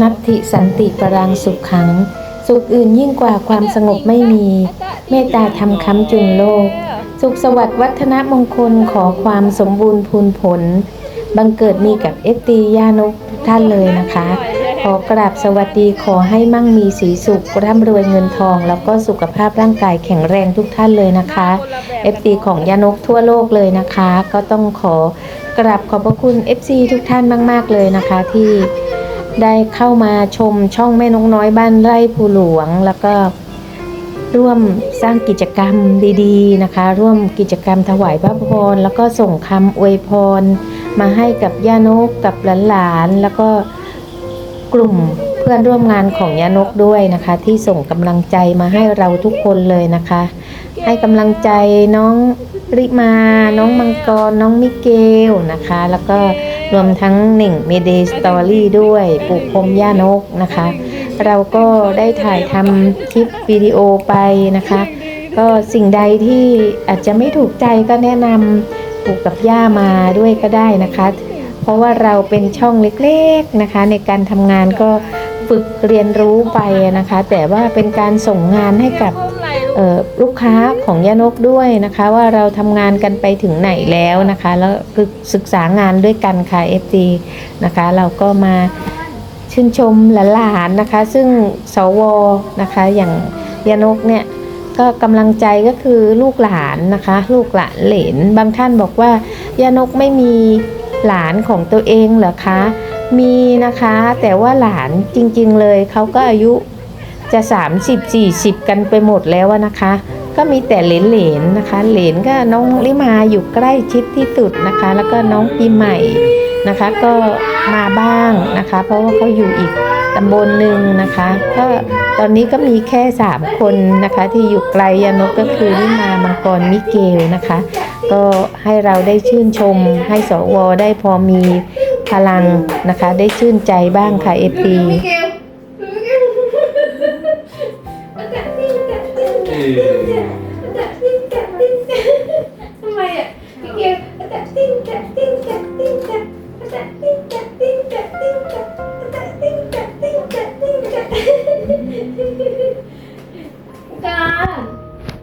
นัตถิสันติปรังสุขขัง สุขอื่นยิ่งกว่าความสงบไม่มี เมตตาธรรมค้ำจุนโลก สุขสวัสดิ์วัฒนมงคลขอความสมบูรณ์พูนผล บังเกิดมีกับเอฟตียานกทุกท่านเลยนะคะ ขอกราบสวัสดีขอให้มั่งมีสีสุขร่ำรวยเงินทอง แล้วก็สุขภาพร่างกายแข็งแรงทุกท่านเลยนะคะ FC ของยานกทั่วโลกเลยนะคะ ก็ต้องขอกราบขอบพระคุณ FC ทุกท่านมาก ๆ เลยนะคะที่ ได้เข้ามาชมช่องแม่นกน้อยบ้านไร่ภูหลวง แล้วก็ร่วมสร้างกิจกรรมดีๆนะคะ ร่วมกิจกรรมถวายพระพรแล้วก็ส่งคำอวยพร มาให้กับย่านกกับหลานๆแล้วก็กลุ่มเพื่อนร่วมงานของย่านกด้วยนะคะ ที่ส่งกำลังใจมาให้เราทุกคนเลยนะคะ ให้กำลังใจน้องริมา น้องมังกร น้องมิเกลนะคะ แล้วก็ รวมทั้งหนึ่งเมเดสตอรี่ด้วยปลูกพรมย่านกนะคะ เราก็ได้ถ่ายทำคลิปวิดีโอไปนะคะ ก็สิ่งใดที่อาจจะไม่ถูกใจก็แนะนำปลูกกับย่ามาด้วยก็ได้นะคะ เพราะว่าเราเป็นช่องเล็กๆนะคะ ในการทำงานก็ฝึกเรียนรู้ไปนะคะ แต่ว่าเป็นการส่งงานให้กับ ลูกค้าของยานกด้วยนะคะ ว่าเราทำงานกันไปถึงไหนแล้วนะคะ แล้วคือศึกษางานด้วยกันค่ะ FD นะคะ เราก็มาชื่นชมหลานๆนะคะ ซึ่งสวนะคะ อย่างยานกเนี่ยก็กำลังใจก็คือลูกหลานนะคะ ลูกหลานเหลนบางท่านบอกว่ายานกไม่มีหลานของตัวเองเหรอคะ มีนะคะ แต่ว่าหลานจริงๆเลยเขาก็อายุ จะ 30 40 กันไปหมดแล้วนะคะ ก็มีแต่เหลนๆนะคะ เหลนก็น้องลิมาอยู่ใกล้ชิดที่สุดนะคะ แล้วก็น้องปีใหม่นะคะ ก็มาบ้างนะคะ เพราะว่าเขาอยู่อีกตำบลหนึ่งนะคะก็ตอนนี้ก็มีแค่ 3 คนนะคะ ที่อยู่ไกลยานกก็คือลิมามังกรมิเกลนะคะ ก็ให้เราได้ชื่นชม ให้สวได้พอมีพลังนะคะ ได้ชื่นใจบ้างค่ะเอฟี ทำไมอะมิเกียวแตะติ้งแตะติ้งแตะติ้งแตะแตะติ้งแตะติ้งแตะติ้งแตะแตะติ้งแตะติ้งแตะติ้งแตะการ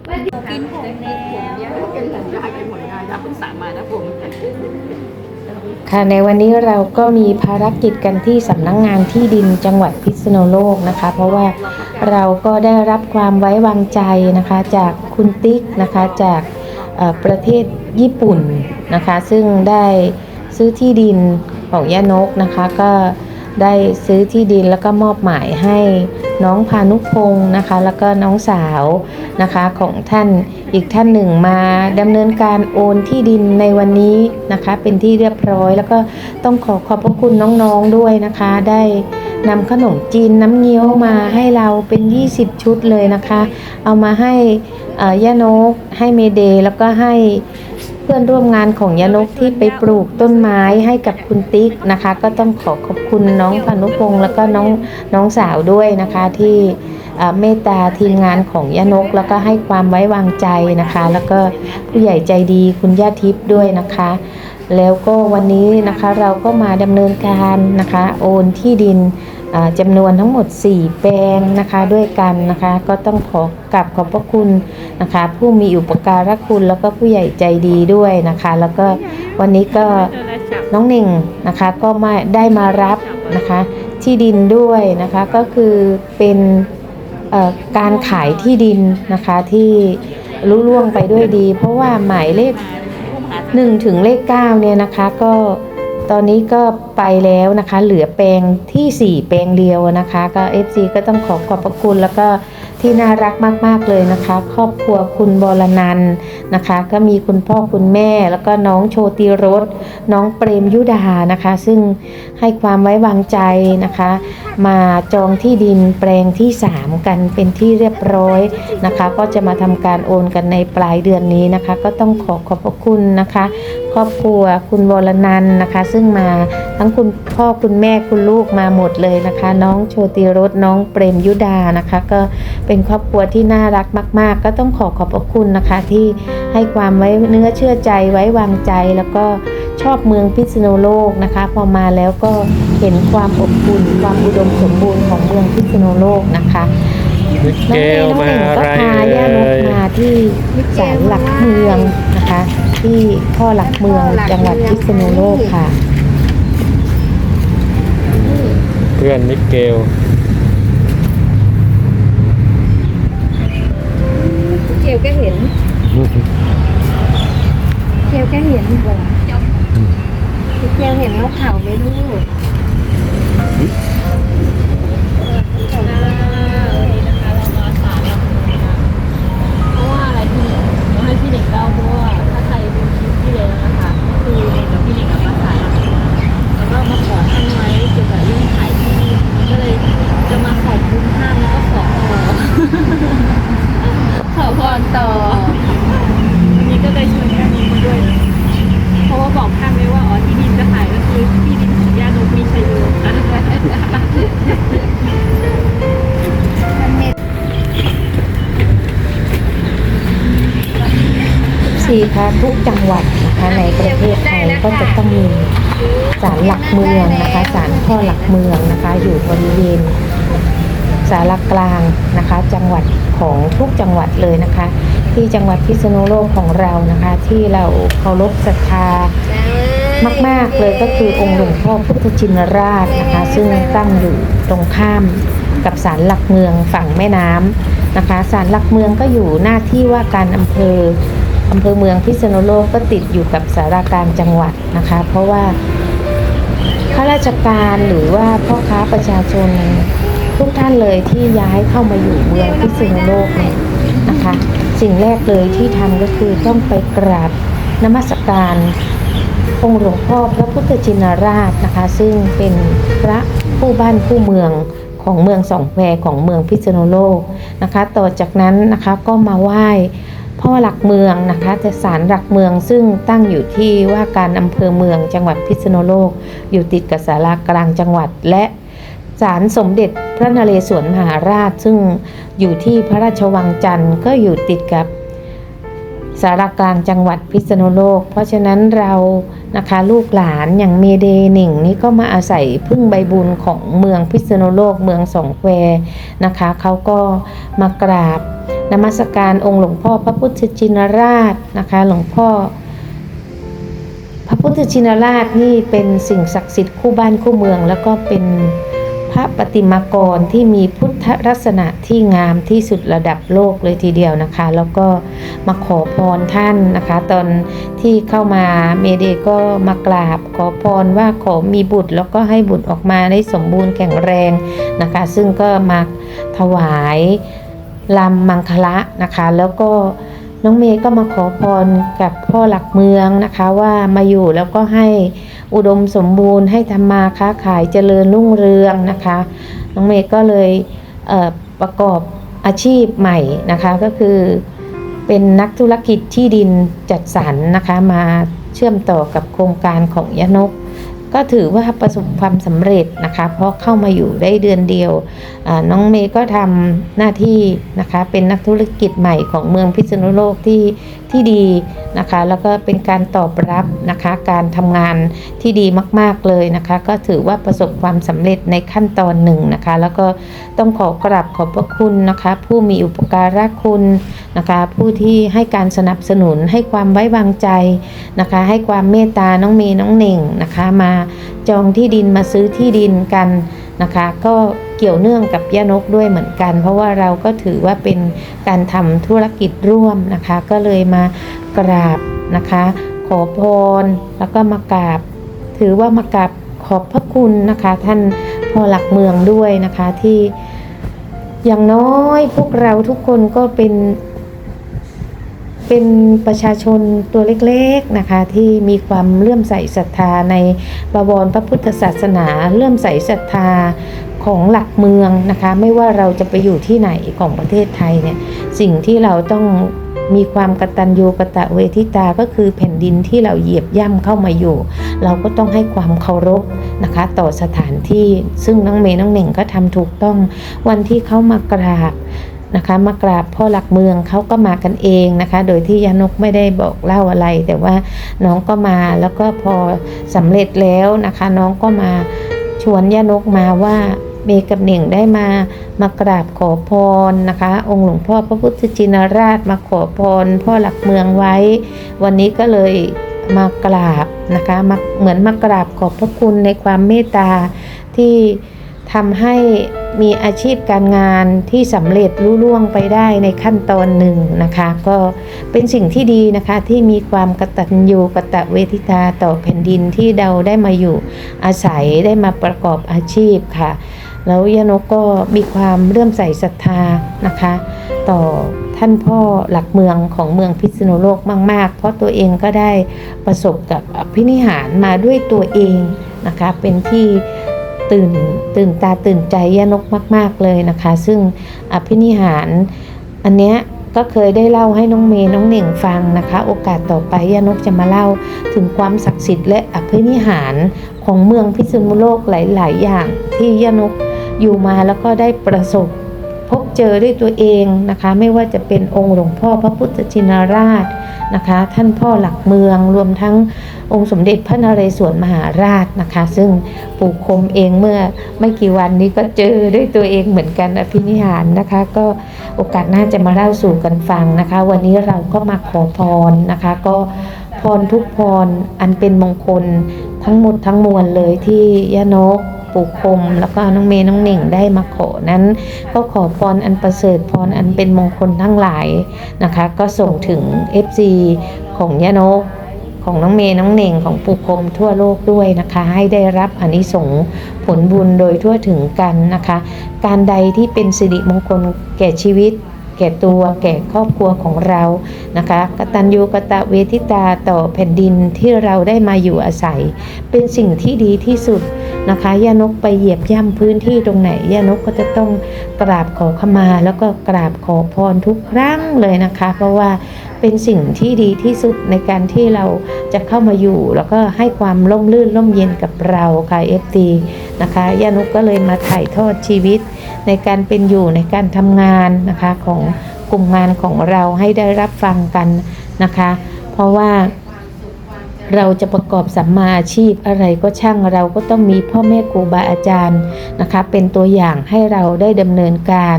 มาดิกินผมแล้วเป็นหลังยาเป็นหมดยายาเพิ่งสั่งมานะผมค่ะในวันนี้เราก็มีภารกิจกันที่สำนักงงานที่ดินจังหวัดพิษณุโลกนะคะ เพราะว่า เราก็ได้รับความไว้วางใจนะคะจากคุณติ๊กนะคะจากประเทศญี่ปุ่นนะคะซึ่งได้ซื้อที่ดินของย่านกนะคะก็ได้ซื้อที่ดินแล้วก็มอบหมายให้น้องพานุพงศ์นะคะ แล้วก็น้องสาวนะคะของท่านอีกท่านหนึ่งมาดำเนินการโอนที่ดินในวันนี้นะคะ เป็นที่เรียบร้อย แล้วก็ต้องขอขอบพระคุณน้องๆด้วยนะคะ ได้ นำขนมจีนน้ำเงี้ยวมาให้เราเป็น 20 ชุดเลยนะคะ เอามาให้ย่านก ให้เมเดย์แล้วก็ให้เพื่อนร่วมงานของยานกที่ไปปลูกต้นไม้ให้กับคุณติ๊กนะคะ ก็ต้องขอขอบคุณน้องพานุพงศ์แล้วก็น้องน้องสาวด้วยนะคะที่เอ่อเมตตาทีมงานของยานก แล้วก็ให้ความไว้วางใจนะคะ แล้วก็ผู้ใหญ่ใจดีคุณย่าทิพย์ด้วยนะคะ แล้วก็วันนี้นะคะเราก็มาดำเนินการนะคะ โอนที่ดินจำนวนทั้งหมด 4 แปลงนะคะด้วยกันนะคะ ก็ต้องขอกราบขอบพระคุณนะคะ ผู้มีอุปการะคุณแล้วก็ผู้ใหญ่ใจดีด้วยนะคะ แล้วก็วันนี้ก็น้องหนึ่งนะคะก็มาได้มารับนะคะที่ดินด้วยนะคะก็คือเป็นการขายที่ดินนะคะที่ลุล่วงไปด้วยดี เพราะว่าหมายเลข หนึ่งถึงเลขเก้าเนี่ยนะคะก็ตอนนี้ก็ไปแล้วนะคะ เหลือแปลงที่ 4 แปลงเดียวนะคะ ก็ FC ก็ต้องขอขอบพระคุณแล้วก็ ที่น่ารักมาก ๆ เลยนะคะ ครอบครัวคุณบรนันนะคะ ก็มีคุณพ่อคุณแม่ แล้วก็น้องโชติรสน้องเปรมยุดานะคะ ซึ่งให้ความไว้วางใจนะคะ มาจองที่ดินแปลงที่ 3 กันเป็นที่เรียบร้อยนะคะ ก็จะมาทำการโอนกันในปลายเดือนนี้นะคะ ก็ต้องขอขอบพระคุณนะคะ ครอบครัวคุณวรนันนะคะ ซึ่งมาทั้งคุณพ่อคุณแม่คุณลูกมาหมดเลยนะคะ น้องโชติรสน้องเปรมยุดานะคะก็เป็นครอบครัวที่น่ารักมาก ๆ ก็ต้องขอขอบพระคุณนะคะ ที่ให้ความไว้เนื้อเชื่อใจไว้วางใจ แล้วก็ชอบเมืองพิษณุโลกนะคะ พอมาแล้วก็เห็นความอบอุ่นความอุดมสมบูรณ์ของเมืองพิษณุโลกนะคะมิเกลน้องมาเมย์น้องอะไรเน่งก็พาย่านกเอ่ยมาที่ศาลหลักเมืองนะคะ ที่พ่อหลักเมืองจังหวัดพิษณุโลกค่ะ เพื่อนมิเกล เกลก็เห็นเกลก็เห็นบ่เกลเห็นนกเขาไหมลูกเพราะว่าอะไรพี่เด็กเรา สีคะทุกจังหวัดนะคะในประเทศไทยก็จะต้องมีศาลหลักเมืองนะคะศาลพ่อหลักเมืองนะคะ อยู่บริเวณสารกลางนะคะ จังหวัดของทุกจังหวัดเลยนะคะ ที่จังหวัดพิษณุโลกของเรานะคะ ที่เราเคารพศรัทธามาก ๆ เลยก็คือองค์หลวงพ่อพุทธชินราชนะคะ ซึ่งตั้งอยู่ตรงข้ามกับศาลหลักเมืองฝั่งแม่น้ำนะคะศาลหลักเมืองก็อยู่หน้าที่ว่าการอำเภอ อำเภอเมืองพิษณุโลกก็ติดอยู่กับสารากลารจังหวัดนะคะ เพราะว่าข้าราชการหรือว่าพ่อค้าประชาชนทุกท่านเลยที่ย้ายเข้ามาอยู่เมืองพิษณุโลกเนี่ยนะคะ สิ่งแรกเลยที่ทำก็คือต้องไปกราบนมัสการองค์หลวงพ่อพระพุทธชินราชนะคะ ซึ่งเป็นพระผู้บ้านผู้เมืองของเมืองสองแควของเมืองพิษณุโลกนะคะ ต่อจากนั้นนะคะก็มาไหว้ พ่อหลักเมืองนะคะจะศาลหลักเมืองซึ่งตั้งอยู่ที่ว่าการอำเภอเมืองจังหวัดพิษณุโลก อยู่ติดกับศาลากลางจังหวัดและศาลสมเด็จพระนเรศวรมหาราช ซึ่งอยู่ที่พระราชวังจันทร์ก็อยู่ติดกับ สารกลางจังหวัดพิษณุโลก เพราะฉะนั้นเรานะคะลูกหลานอย่างเมเดหนิงนี่ก็มาอาศัยพึ่งใบบุญของเมืองพิษณุโลกเมืองสองแควนะคะเขาก็มากราบนมัสการองค์หลวงพ่อพระพุทธชินราชนะคะหลวงพ่อ พระพุทธชินราชนี่เป็นสิ่งศักดิ์สิทธิ์คู่บ้านคู่เมือง แล้วก็เป็นพระปฏิมากรที่มีพุท ธลักษณะที่งามที่สุดระดับโลกเลยทีเดียวนะคะ แล้วก็มาขอพรท่านนะคะ ตอนที่เข้ามาเมเดก็มากราบขอพรว่าขอมีบุตร แล้วก็ให้บุตรออกมาได้สมบูรณ์แข็งแรงนะคะ ซึ่งก็มาถวายลำมังคละนะคะ แล้วก็น้องเมย์ก็มาขอพรกับพ่อหลักเมืองนะคะว่ามาอยู่แล้วก็ให้อุดมสมบูรณ์ให้ทำมาค้าขายเจริญรุ่งเรืองนะคะ น้องเมย์ก็เลย ประกอบอาชีพใหม่นะคะก็คือเป็นนักธุรกิจที่ดินจัดสรรนะคะมาเชื่อมต่อกับโครงการของยานก ก็ถือว่าประสบความสำเร็จนะคะเพราะเข้ามาอยู่ได้เดือนเดียวน้องเมย์ก็ทำหน้าที่นะคะเป็นนักธุรกิจใหม่ของเมืองพิษณุโลกที่ ที่ดีนะคะ แล้วก็เป็นการตอบรับนะคะ การทำงานที่ดีมากๆเลยนะคะ ก็ถือว่าประสบความสำเร็จในขั้นตอนหนึ่งนะคะ แล้วก็ต้องขอกราบขอบพระคุณนะคะ ผู้มีอุปการะคุณนะคะ ผู้ที่ให้การสนับสนุนให้ความไว้วางใจนะคะ ให้ความเมตตาน้องเมย์น้องเหน่งนะคะ มาจองที่ดินมาซื้อที่ดินกัน นะคะ ก็เกี่ยวเนื่องกับย่านกด้วยเหมือนกัน เพราะว่าเราก็ถือว่าเป็นการทำธุรกิจร่วมนะคะ ก็เลยมากราบนะคะ ขอพรแล้วก็มากราบ ถือว่ามากราบขอบพระคุณนะคะ ท่านพ่อหลักเมืองด้วยนะคะที่อย่างน้อยพวกเราทุกคนก็เป็น เป็นประชาชนตัวเล็กๆนะคะ ที่มีความเลื่อมใสศรัทธาในบวรพระพุทธศาสนา เลื่อมใสศรัทธาของหลักเมืองนะคะ ไม่ว่าเราจะไปอยู่ที่ไหนของประเทศไทยเนี่ยสิ่งที่เราต้องมีความกตัญญูกตเวทิตาก็คือแผ่นดินที่เราเหยียบย่ำเข้ามาอยู่ เราก็ต้องให้ความเคารพนะคะ ต่อสถานที่ซึ่งน้องเมย์น้องเหน่งก็ทำถูกต้องวันที่เขามากราบ นะคะมากราบพ่อหลักเมืองเขาก็มากันเองนะคะ โดยที่ยานกไม่ได้บอกเล่าอะไร แต่ว่าน้องก็มาแล้วก็พอสำเร็จแล้วนะคะ น้องก็มาชวนยานกมาว่าเมกับเหน่งได้มามากราบขอพรนะคะ องค์หลวงพ่อพระพุทธชินราชมาขอพรพ่อหลักเมืองไว้ วันนี้ก็เลยมากราบนะคะมาเหมือนมากราบขอบพระคุณในความเมตตาที่ทำให้ มีอาชีพการงานที่สำเร็จรุ่ล่วงไปได้ในขั้นตอนหนึ่งนะคะ ก็เป็นสิ่งที่ดีนะคะที่มีความกตัญญูกตเวทิตาต่อแผ่นดินที่เราได้มาอยู่อาศัยได้มาประกอบอาชีพค่ะ แล้วยานกก็มีความเลื่อมใสศรัทธานะคะ ต่อท่านพ่อหลักเมืองของเมืองพิษณุโลกมาก ๆ เพราะตัวเองก็ได้ประสบกับอภินิหารมาด้วยตัวเองนะคะเป็นที่ ตื่นตื่นตาตื่นใจยานกมาก ๆเลยนะคะ ซึ่งอภินิหารอันเนี้ยก็เคยได้เล่าให้น้องเมย์น้องเหน่งฟังนะคะ โอกาสต่อไปย่านกจะมาเล่าถึงความศักดิ์สิทธิ์และอภินิหารของเมืองพิษณุโลกหลาย ๆ อย่างที่ย่านกอยู่มาแล้วก็ได้ประสบ พบเจอด้วยตัวเองนะคะ ไม่ว่าจะเป็นองค์หลวงพ่อพระพุทธชินราชนะคะ ท่านพ่อหลักเมืองรวมทั้งองค์สมเด็จพระนเรศวรมหาราชนะคะ ซึ่งปู่คมเองเมื่อไม่กี่วันนี้ก็เจอด้วยตัวเองเหมือนกันอภินิหารนะคะ ก็โอกาสหน้าจะมาเล่าสู่กันฟังนะคะ วันนี้เราก็มาขอพรนะคะ ก็พรทุกพรอันเป็นมงคลทั้งหมดทั้งมวลเลยที่ยานก ปู่คม แล้วก็น้องเมย์น้องเหน่งได้มาขอนั้น ก็ขอพรอันประเสริฐพรอันเป็นมงคลทั้งหลายนะคะ ก็ส่งถึง FC ของยานของน้องเมย์น้องเหน่งของปู่คมทั่วโลกด้วยนะคะ ให้ได้รับอานิสงส์ผลบุญโดยทั่วถึงกันนะคะ การใดที่เป็นสิริมงคลแก่ชีวิต ก่ตัว แก่ครอบครัวของเรานะคะกตัญญูกตเวทิตาต่อแผ่นดินที่เราได้มาอยู่อาศัย เป็นสิ่งที่ดีที่สุดนะคะย่านกไปเหยียบย่ำพื้นที่ตรงไหนย่านกก็จะต้องกราบขอขมา แล้วก็กราบขอพรทุกครั้งเลยนะคะ เพราะว่า เป็นสิ่งที่ดีที่สุดในการที่เราจะเข้ามาอยู่ แล้วก็ให้ความร่มรื่นร่มเย็นกับเราค่ะเอฟตีนะคะยานกก็เลยมาถ่ายทอดชีวิต ในการเป็นอยู่ในการทำงานนะคะของกลุ่มงานของเราให้ได้รับฟังกันนะคะ เพราะว่าเราจะประกอบสัมมาอาชีพอะไรก็ช่างเราก็ต้องมีพ่อแม่ครูบาอาจารย์นะคะ เป็นตัวอย่างให้เราได้ดำเนินการ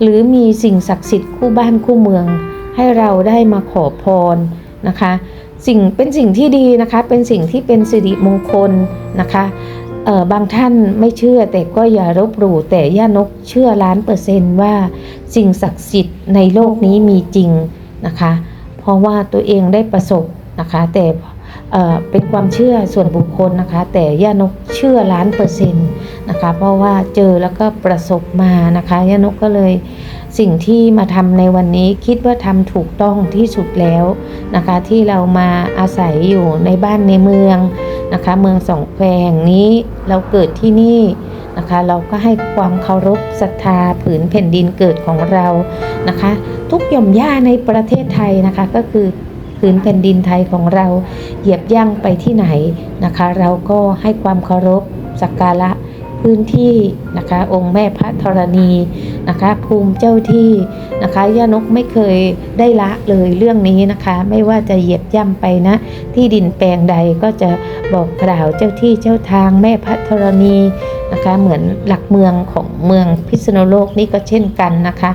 หรือมีสิ่งศักดิ์สิทธิ์คู่บ้านคู่เมือง ให้เราได้มาขอพรนะคะ สิ่งเป็นสิ่งที่ดีนะคะ เป็นสิ่งที่เป็นสิริมงคลนะคะเออบางท่านไม่เชื่อแต่ก็อย่ารบหลู่แต่ย่านกเชื่อล้านเปอร์เซนต์ว่าสิ่งศักดิ์สิทธิ์ในโลกนี้มีจริงนะคะ เพราะว่าตัวเองได้ประสบนะคะ แต่เออเป็นความเชื่อส่วนบุคคลนะคะ แต่ย่านกเชื่อล้านเปอร์เซ็นต์นะคะ เพราะว่าเจอแล้วก็ประสบมานะคะย่านกก็เลย สิ่งที่มาทำในวันนี้คิดว่าทำถูกต้องที่สุดแล้วนะคะ ที่เรามาอาศัยอยู่ในบ้านในเมืองนะคะ เมืองสองแควแห่งนี้เราเกิดที่นี่นะคะ เราก็ให้ความเคารพศรัทธาผืนแผ่นดินเกิดของเรานะคะ ทุกหย่อมหญ้าในประเทศไทยนะคะก็คือผืนแผ่นดินไทยของเราเหยียบย่างไปที่ไหนนะคะ เราก็ให้ความเคารพสักการะพื้นที่นะคะ องค์แม่พระธรณี นะคะภูมิเจ้าที่นะคะย่านกไม่เคยได้ละเลยเรื่องนี้นะคะ ไม่ว่าจะเหยียบย่ำไปนะ ที่ดินแปลงใดก็จะบอกกล่าวเจ้าที่เจ้าทางแม่พระธรณีนะคะ เหมือนหลักเมืองของเมืองพิษณุโลกนี่ก็เช่นกันนะคะ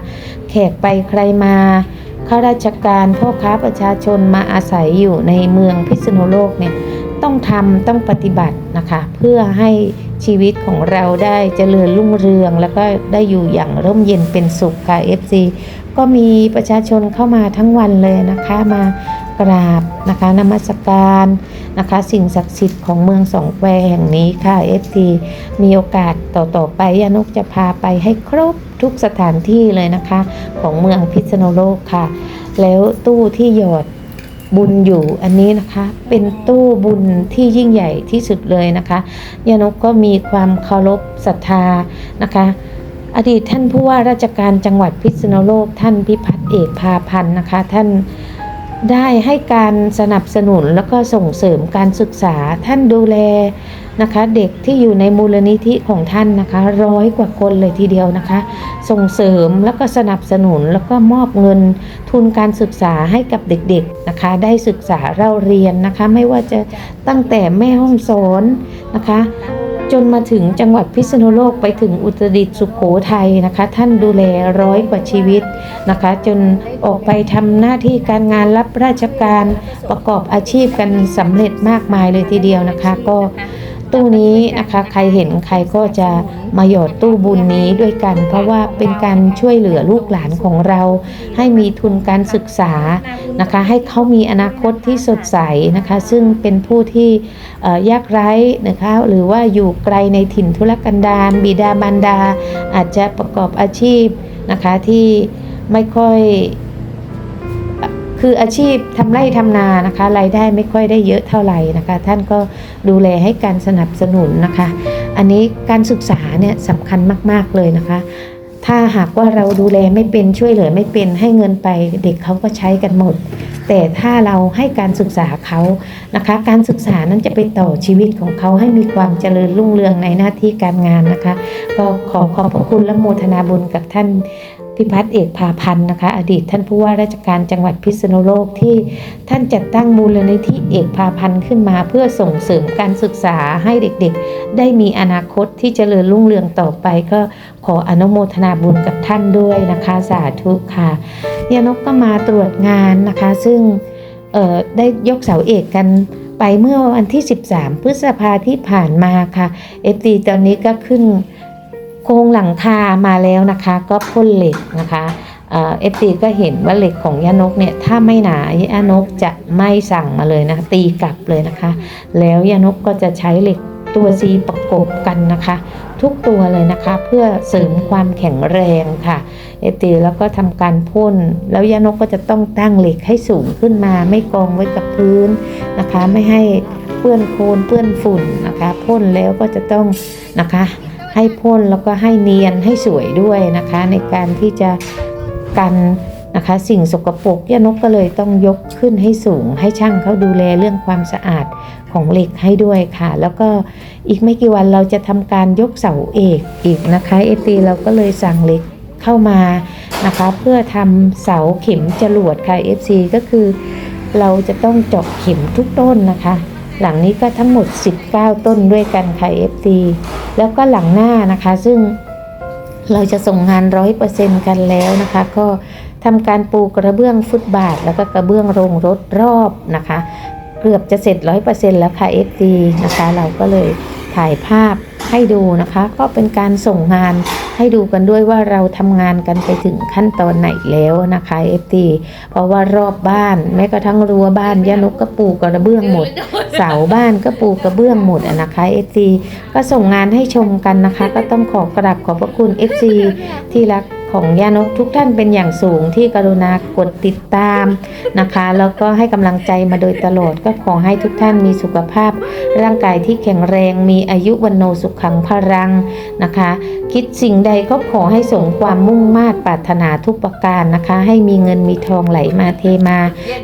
แขกไปใครมาข้าราชการพ่อค้าประชาชนมาอาศัยอยู่ในเมืองพิษณุโลกเนี่ยต้องทำต้องปฏิบัตินะคะ เพื่อให้ ชีวิตของเราได้เจริญรุ่งเรือง แล้วก็ได้อยู่อย่างร่มเย็นเป็นสุขค่ะ FC ก็มีประชาชนเข้ามาทั้งวันเลยนะคะมากราบนะคะนมัสการนะคะ สิ่งศักดิ์สิทธิ์ของเมืองสองแควแห่งนี้ค่ะ FC มีโอกาสต่อๆไปยานกจะพาไปให้ครบทุกสถานที่เลยนะคะ ของเมืองพิษณุโลกค่ะ แล้วตู้ที่หยอด บุญอยู่อันนี้นะคะ เป็นตู้บุญที่ยิ่งใหญ่ที่สุดเลยนะคะยานกก็มีความเคารพศรัทธานะคะ อดีตท่านผู้ว่าราชการจังหวัดพิษณุโลกท่านพิพัฒน์เอกพาพันธ์นะคะ ท่าน ได้ให้การสนับสนุนแล้วก็ส่งเสริมการศึกษาท่านดูแลนะคะ เด็กที่อยู่ในมูลนิธิของท่านนะคะร้อยกว่าคนเลยทีเดียวนะคะ ส่งเสริมแล้วก็สนับสนุนแล้วก็มอบเงินทุนการศึกษาให้กับเด็กๆนะคะ ได้ศึกษาเล่าเรียนนะคะ ไม่ว่าจะตั้งแต่แม่ห้องสอนนะคะ จนมาถึงจังหวัดพิษณุโลกไปถึงอุตรดิตถ์สุขโขทัยนะคะ ท่านดูแลร้อยกว่าชีวิตนะคะ จนออกไปทำหน้าที่การงานรับราชการประกอบอาชีพกันสำเร็จมากมายเลยทีเดียวนะคะ ก็ ตู้นี้นะคะ ใครเห็นใครก็จะมาหยอดตู้บุญนี้ด้วยกัน เพราะว่าเป็นการช่วยเหลือลูกหลานของเรา ให้มีทุนการศึกษานะคะ ให้เขามีอนาคตที่สดใสนะคะ ซึ่งเป็นผู้ที่ยากไร้นะคะหรือว่าอยู่ไกลในถิ่นทุรกันดารบิดามารดา อาจจะประกอบอาชีพนะคะที่ไม่ค่อย คืออาชีพทำไร่ทำนานะคะรายได้ไม่ค่อยได้เยอะเท่าไหร่นะคะ ท่านก็ดูแลให้การสนับสนุนนะคะ อันนี้การศึกษาเนี่ยสำคัญมาก ๆเลยนะคะ ถ้าหากว่าเราดูแลไม่เป็นช่วยเหลือไม่เป็นให้เงินไปเด็กเขาก็ใช้กันหมด แต่ถ้าเราให้การศึกษาเขานะคะ การศึกษานั้นจะไปต่อชีวิตของเขาให้มีความเจริญรุ่งเรืองในหน้าที่การงานนะคะ ก็ขอขอบพระคุณและโมทนาบุญกับท่าน พิพัฒน์เอกพาพันธ์นะคะ อดีตท่านผู้ว่าราชการจังหวัดพิษณุโลกที่ท่านจัดตั้งมูลนิธิเอกพาพันธ์ขึ้นมา เพื่อส่งเสริมการศึกษาให้เด็กๆ ได้มีอนาคตที่เจริญรุ่งเรืองต่อไป ก็ขออนุโมทนาบุญกับท่านด้วยนะคะ สาธุค่ะยานกก็มาตรวจงานนะคะ ซึ่งได้ยกเสาเอกกันไปเมื่อวันที่ 13 พฤษภาที่ผ่านมาค่ะ FD ตอนนี้ก็ขึ้น ครงหลังคามาแล้วนะคะ ก็พ่นเหล็กนะคะเอฟตีก็เห็นว่าเหล็กของย่านกเนี่ยถ้าไม่หนาย่านกจะไม่สั่งมาเลยนะคะตีกลับเลยนะคะ แล้วย่านกก็จะใช้เหล็กตัวซีประกบกันนะคะ ทุกตัวเลยนะคะ เพื่อเสริมความแข็งแรงค่ะเอตีแล้วก็ทำการพ่นแล้วยานกก็จะต้องตั้งเหล็กให้สูงขึ้นมา ไม่กองไว้กับพื้นนะคะ ไม่ให้เปื้อนโคลนเปื้อนฝุ่นนะคะพ่นแล้วก็จะต้องนะคะ ให้พ่นแล้วก็ให้เนียนให้สวยด้วยนะคะ ในการที่จะกันนะคะสิ่งสกปรกยานกก็เลยต้องยกขึ้นให้สูง ให้ช่างเขาดูแลเรื่องความสะอาดของเหล็กให้ด้วยค่ะ แล้วก็อีกไม่กี่วันเราจะทำการยกเสาเอกอีกนะคะเอตีเราก็เลยสั่งเหล็กเข้ามานะคะ เพื่อทำเสาเข็มจรวดค่ะ FC ก็คือ เราจะต้องเจาะเข็มทุกต้นนะคะ หลังนี้ก็ทั้งหมด 19 ต้นด้วยกันค่ะ FC แล้วก็หลังหน้านะคะ ซึ่งเราจะส่งงาน 100%กันแล้วนะคะ ก็ทำการปูกระเบื้องฟุตบาท แล้วก็กระเบื้องโรงรถรอบนะคะ เกือบจะเสร็จ 100%แล้วค่ะ FD นะคะ เราก็เลยถ่ายภาพให้ดูนะคะ ก็เป็นการส่งงาน ให้ดูกันด้วยว่าเราทำงานกันไปถึงขั้นตอนไหนแล้วนะคะ FD เพราะว่ารอบบ้านแม้กระทั่งรั้วบ้านย่านกก็ปูกระเบื้องหมด เสาบ้านก็ปูกระเบื้องหมดอะนะคะ FC ก็ส่งงานให้ชมกันนะคะ ก็ต้องขอกราบขอบพระคุณ FC ที่รัก ของย่านกทุกท่านเป็นอย่างสูงที่กรุณากดติดตามนะคะ แล้วก็ให้กำลังใจมาโดยตลอดก็ขอให้ทุกท่านมีสุขภาพ ร่างกายที่แข็งแรงมีอายุวันโนสุขังพลังนะคะ คิดสิ่งใดก็ขอให้สมความมุ่งมา่ปรารถนาทุกประการนะคะ ให้มีเงินมีทองไหลมาเทมา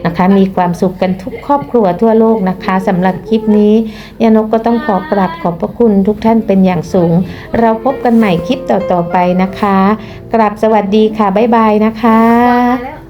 นะคะ มีความสุขกันทุกครอบครัวทั่วโลกนะคะสำหรับคลิปนี้ยานกก็ต้องขอกราบขอบพระคุณทุกท่านเป็นอย่างสูง เราพบกันใหม่คลิปต่อๆไปนะคะกราบสวัสดีค่ะ บ๊ายบายนะคะ